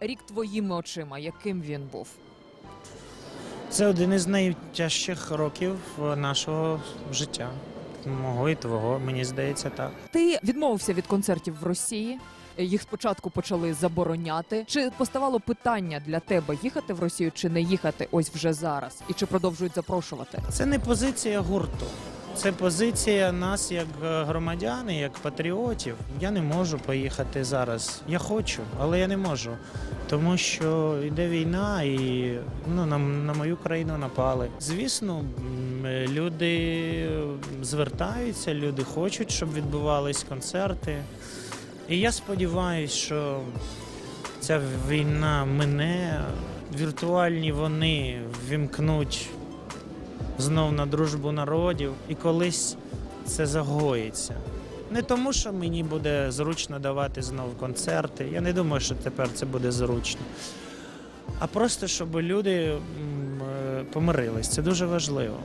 рік твоїми очима, яким він був? Це один із найтяжчих років нашого життя. Мого і твого, мені здається, так. Ти відмовився від концертів в Росії. Їх спочатку почали забороняти. Чи поставало питання для тебе їхати в Росію чи не їхати ось вже зараз? І чи продовжують запрошувати? Це не позиція гурту. Це позиція нас як е, громадян, як патріотів. Я не можу поїхати зараз. Я хочу, але я не можу. Тому що йде війна і ну, на, на мою країну напали. Звісно, люди звертаються, люди хочуть, щоб відбувались концерти. І я сподіваюся, що ця війна мине, віртуальні вони вімкнуть знов на дружбу народів, і колись це загоїться. Не тому, що мені буде зручно давати знов концерти. Я не думаю, що тепер це буде зручно. А просто щоб люди е, помирились. Це дуже важливо.